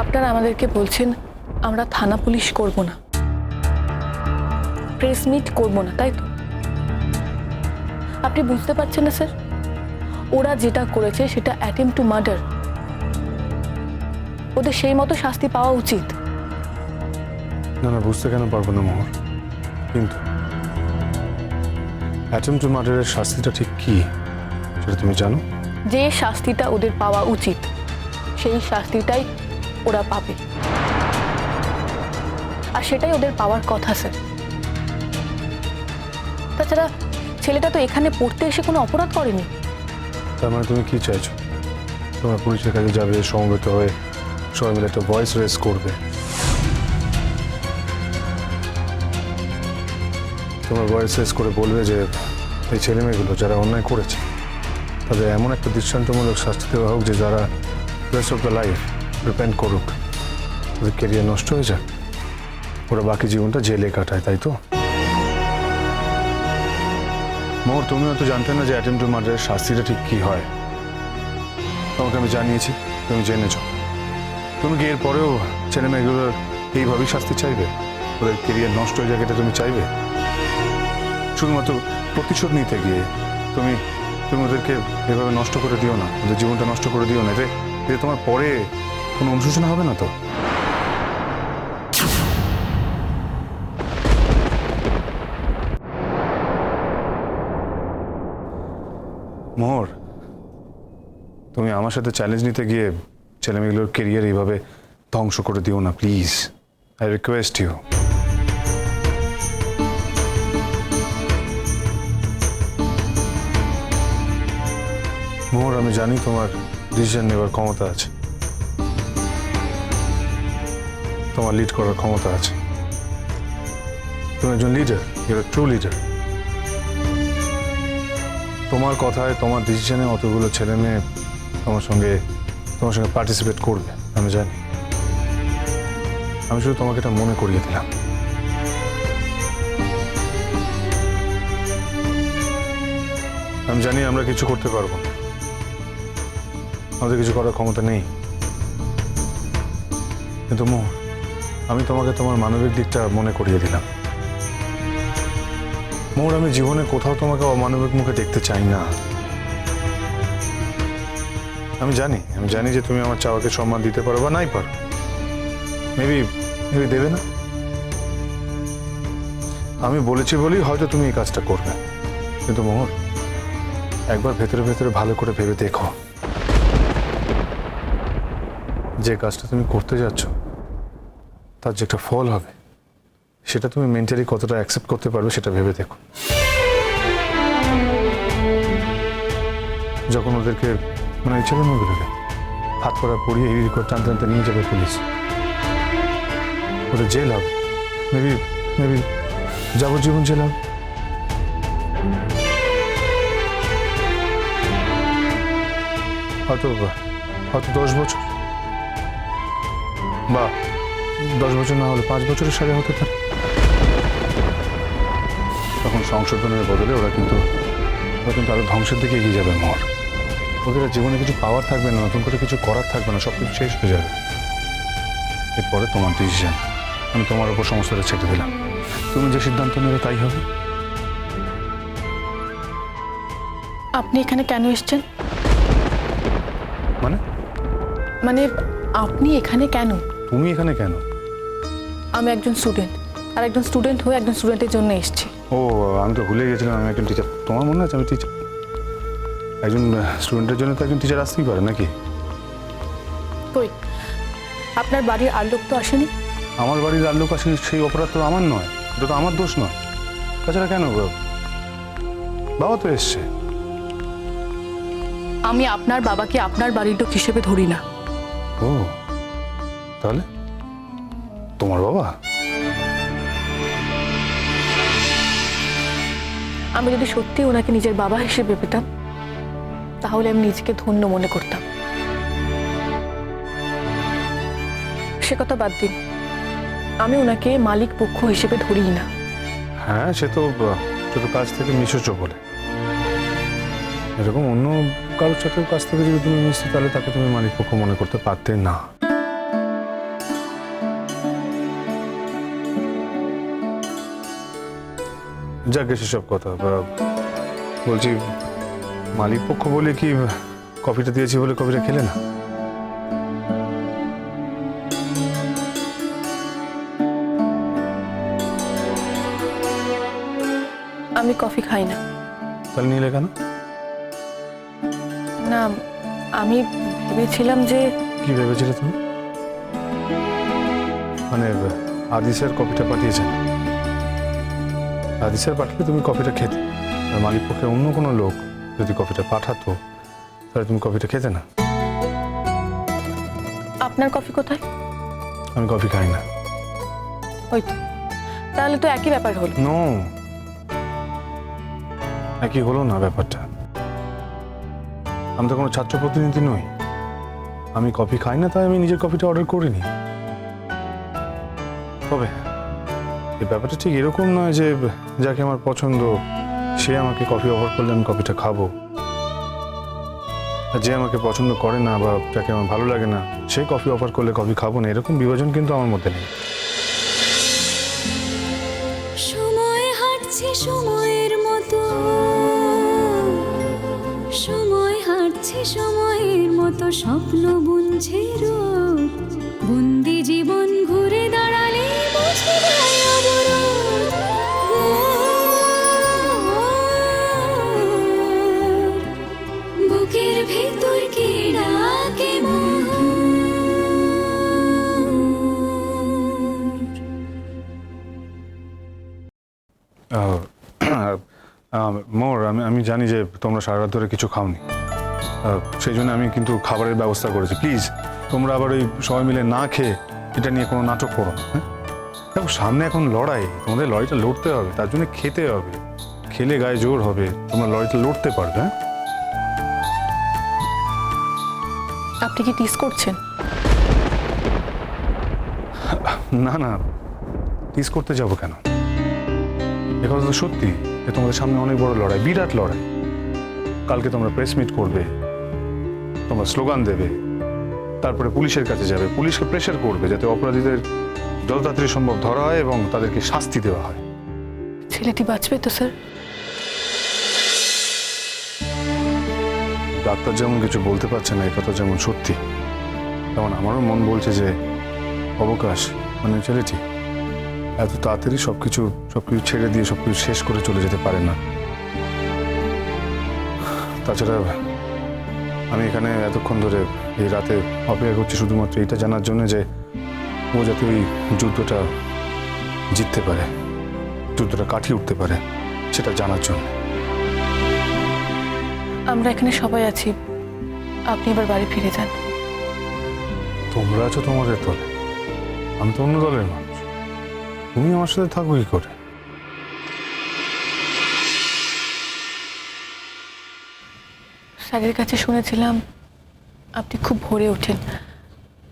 আপনারা আমাদেরকে বলছেন আমরা থানা পুলিশ করব না। প্রেস মিট করব না তাই তো? আপনি বুঝতে পারছেন না স্যার? ওরা যেটা করেছে সেটা অ্যাটেম্প টু মার্ডার ওদের সেই মতো শাস্তি পাওয়া উচিত। না না বুঝতে কেন পারব না মোহর কিন্তু অ্যাটেম্প টু মার্ডারের শাস্তিটা ঠিক কি? সেটা তুমি জানো? যে শাস্তিটা ওদের পাওয়া উচিত সেই শাস্তিটাই ওরা পাবে। আর সেটাই ওদের পাওয়ার কথা, স্যার। তাছাড়া ছেলেটা তো এখানে পড়তে এসে কোনো অপরাধ করেনি। তার মানে তুমি কি চাইছো? তোমার পুলিশের কাছে যাবে, সমবেত হয়ে সবাই মিলে একটা ভয়েস রেস করবে। তোমার ভয়েস রেস করে বলবে যে, এই ছেলেমেয়েগুলো যারা অন্যায় করেছে, তাদের এমন একটা দৃষ্টান্তমূলক শাস্তি দেওয়া হোক যে যারা rest of the life repent করুক। ওদের কেরিয়ার নষ্ট হয়ে যাক। ওরা বাকি জীবনটা জেলে কাটায়, তাই তো? মোর তুমি হয়তো জানতে না যে অ্যাটেম্প টু মার্ডারের শাস্তিটা ঠিক কি হয়। তোমাকে আমি জানিয়েছি, তুমি জেনেছ তুমি কি এরপরেও ছেলে মেয়েগুলোর এইভাবেই শাস্তি চাইবে? ওদের কেরিয়ার নষ্ট হয়ে যাক এটা তুমি চাইবে? শুধুমাত্র প্রতিশোধ নিতে গিয়ে তুমি তুমি ওদেরকে এভাবে নষ্ট করে দিও না। ওদের জীবনটা নষ্ট করে দিও না। এতে তোমার পরে কোনো অনুশোচনা হবে না তো? মোহর, তুমি আমার সাথে চ্যালেঞ্জ নিতে গিয়ে ছেলেমেয়েগুলোর কেরিয়ার এইভাবে ধ্বংস করে দিও না please I request you Mohor, আমি জানি তোমার ডিসিশন নেবার ক্ষমতা আছে। তোমার লিড করার ক্ষমতা আছে। তুমি একজন লিডার ইউর ট্রু লিডার তোমার কথায়, তোমার ডিসিশনে অতগুলো ছেলে মেয়ে তোমার সঙ্গে তোমার সঙ্গে পার্টিসিপেট করবে, আমি জানি। আমি শুধু তোমাকে এটা মনে করিয়ে দিলাম। আমি জানি আমরা কিছু করতে পারব না। আমাদের কিছু করার ক্ষমতা নেই। কিন্তু মোহ আমি তোমাকে তোমার মানবিক দিকটা মনে করিয়ে দিলাম। মোর, আমি জীবনে কোথাও তোমাকে অমানবিক মুখে দেখতে চাই না। আমি জানি আমি জানি যে তুমি আমার চাওয়াকে সম্মান দিতে পারো বা নাই পারো। মেবি মেবি দেবে না। আমি বলেছি বলেই হয়তো তুমি এই কাজটা করবে। কিন্তু মোহর একবার ভেতরে ভেতরে ভালো করে ভেবে দেখো। যে কাজটা তুমি করতে যাচ্ছ তার যে একটা ফল হবে, সেটা তুমি মেন্টালি কতটা অ্যাকসেপ্ট করতে পারবে সেটা ভেবে দেখো। যখন ওদেরকে মানে এই ছেলে মেয়েগুলোকে হাত করা পড়িয়ে এই করে টানতে টানতে নিয়ে যাবে পুলিশ। ওদের জেল হবে। মেবি মেবি যাবজ্জীবন জেল হবে। হয়তো হয়তো দশ বছর। বা দশ বছর না হলে পাঁচ বছরের সাজা হতে পারে। তখন সংশোধনের বদলে ওরা কিন্তু ওরা কিন্তু আরও ধ্বংসের দিকে এগিয়ে যাবে মর। ওদের জীবনে কিছু পাওয়ার থাকবে না নতুন করে কিছু করার থাকবে না সব কিছু শেষ হয়ে যাবে। এরপরে তোমার ডিসিশন আমি তোমার উপর সমস্তটা ছেড়ে দিলাম। তুমি যে সিদ্ধান্ত নেবে তাই হবে। আপনি এখানে কেন এসছেন? মানে? মানে আপনি এখানে কেন? তুমি এখানে কেন? আমি একজন স্টুডেন্ট আর একজন স্টুডেন্ট হয়ে একজন স্টুডেন্টের জন্য এসেছি। ও আমি তো ভুলে গেছিলাম আমি একজন টিচার তোমার মনে আছে আমি টিচার একজন স্টুডেন্টের জন্য তো একজন টিচার আসতেই পারে নাকি? কই? আপনার বাড়ির আর লোক তো আসেনি? আমার বাড়ির আর লোক আসেনি সেই অপরাধ তো আমার নয় এটা তো আমার দোষ নয়। তাছাড়া কেন গো? বাবা তো এসছে। আমি আপনার বাবাকে আপনার বাড়ির লোক হিসেবে ধরি না। ও তাহলে? তোমার বাবা? আমি যদি সত্যি ওনাকে নিজের বাবা হিসেবে পেতাম তাহলে আমি নিজেকে ধন্য মনে করতাম। সে কথা বাদ দিন। আমি ওনাকে মালিক পক্ষ হিসেবে ধরি না। হ্যাঁ সে তো তো কাজ থেকে মিশেছ বলে। এরকম অন্য কারোর সাথেও কাছ থেকে যদি তুমি মিশতে তাহলে তাকে তুমি মালিক পক্ষ মনে করতে পারতে না। যাকে সেসব কথা বলছি মালিক পক্ষ বলে কি কফিটা দিয়েছি বলে কফিটা খেলে না? আমি কফি খাই না। তাহলে নিলে কেন? না আমি ভেবেছিলাম যে কি ভেবেছিলে তুমি? মানে আদিসের কফিটা পাঠিয়েছেন। স্যার পাঠালে তুমি কফিটা খেতে। আর মালিক পক্ষে অন্য কোনো লোক যদি কফিটা পাঠাতো তাহলে তুমি কফিটা খেতে না। আপনার কফি কোথায়? আমি কফি খাই না। ওই তো। তাহলে তো একই ব্যাপার হলো। নো। একই হলো না ব্যাপারটা। আমি তো কোনো ছাত্র প্রতিনিধি নই। আমি কফি খাই না তাই আমি নিজের কফিটা অর্ডার করিনি। তবে এই ব্যাপারটা ঠিক এরকম নয় যে যাকে আমার পছন্দ, সে আমাকে কফি অফার করলে আমি কফিটা খাব। আর যে আমাকে পছন্দ করে না বা যাকে আমার ভালো লাগে না, সে কফি অফার করলে কফি খাব না, এরকম বিভাজন কিন্তু আমার মধ্যে নেই। সময় হাঁটছে সময়ের মতো, সময় হাঁটছে সময়ের মতো, স্বপ্ন বুনছে রোদ আমি জানি যে তোমরা সারা রাত ধরে কিছু খাওনি। সেই জন্য আমি কিন্তু খাবারের ব্যবস্থা করেছি। প্লিজ তোমরা আবার ওই সবাই মিলে না খেয়ে এটা নিয়ে কোনো নাটক করো না হ্যাঁ? দেখো সামনে এখন লড়াই। তোমাদের লড়াইটা লড়তে হবে তার জন্য খেতে হবে। খেলে গায়ে জোর হবে তোমরা লড়াইটা লড়তে পারবে হ্যাঁ? আপনি কি টিস করছেন? না না টিস করতে যাব কেন? এ কথা তো সত্যি। যে তোমাদের সামনে অনেক বড় লড়াই বিরাট লড়াই। কালকে তোমরা প্রেস মিট করবে তোমরা স্লোগান দেবে তারপরে পুলিশের কাছে যাবে। পুলিশকে প্রেশার করবে যাতে অপরাধীদের যত তাড়াতাড়ি সম্ভব ধরা হয় এবং তাদেরকে শাস্তি দেওয়া হয়। ছেলেটি বাঁচবে তো স্যার? ডাক্তার যেমন কিছু বলতে পারছে না এই কথা যেমন সত্যি তেমন আমারও মন বলছে যে অবকাশ মানে ছেলেটি। এত তাড়াতাড়ি সব কিছু সব কিছু ছেড়ে দিয়ে সব কিছু শেষ করে চলে যেতে পারে না। তাছাড়া আমি এখানে এতক্ষণ ধরে এই রাতে অপেক্ষা করছি শুধুমাত্র এটা জানার জন্য যে ও যাতে ওই যুদ্ধটা জিততে পারে যুদ্ধটা কাটিয়ে উঠতে পারে সেটা জানার জন্য। আমরা এখানে সবাই আছি। আপনি এবার বাড়ি ফিরে যান। তোমরা আছো তোমাদের দলে। আমি তো অন্য দলের মানুষ তুমি আমার সাথে থাকো কি করে? স্যারের কাছে শুনেছিলাম আপনি খুব ভোরে ওঠেন।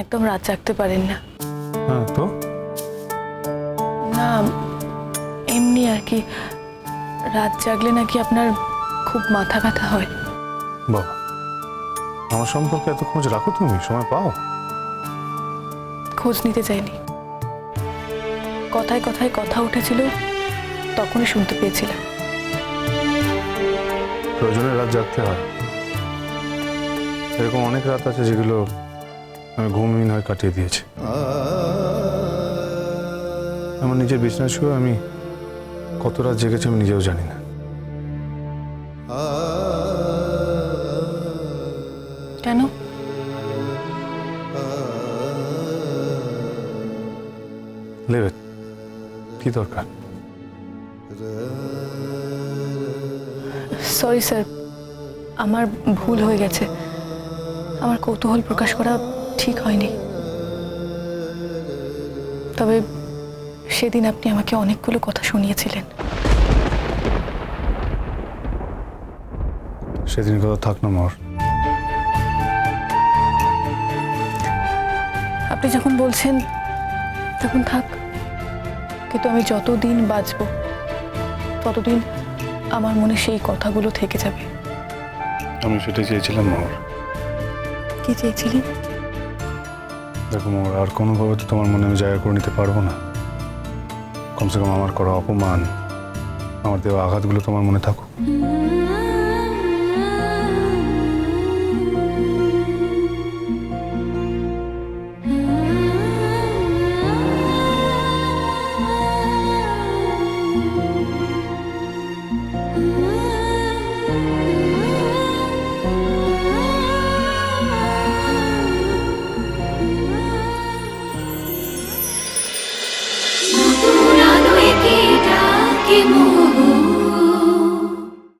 একদম রাত জাগতে পারেন না। হ্যাঁ তো? না এমনি আর কি। রাত জাগলে নাকি আপনার খুব মাথা ব্যথা হয়। বাবা আমার সম্পর্কে এত খোঁজ রাখো তুমি সময় পাও? খোঁজ নিতে চাইনি। কথায় কথায় কথা উঠেছিল তখনই শুনতে পেয়েছিলাম। প্রয়োজনে রাত জাগতে হয়। এরকম অনেক রাত আছে যেগুলো আমি ঘুমহীন হয়ে কাটিয়ে দিয়েছি। আমার নিজের বিছনায় শুয়ে আমি কত রাত জেগেছি আমি নিজেও জানি না। কেন? লেবে কি দরকার? সরি স্যার আমার ভুল হয়ে গেছে। আমার কৌতূহল প্রকাশ করা ঠিক হয়নি। তবে সেদিন আপনি আমাকে অনেকগুলো কথা শুনিয়েছিলেন। সেদিন কথা থাক না মর আপনি যখন বলছেন তখন থাক। কিন্তু আমি যতদিন বাঁচব ততদিন আমার মনে সেই কথাগুলো থেকে যাবে। আমি সেটা চেয়েছিলাম মর কি চেয়েছিলি? দেখো মোর আর কোনোভাবে তো তোমার মনে আমি জায়গা করে নিতে পারব না। কমসে কম আমার করা অপমান আমার দেওয়া আঘাতগুলো তোমার মনে থাকুক।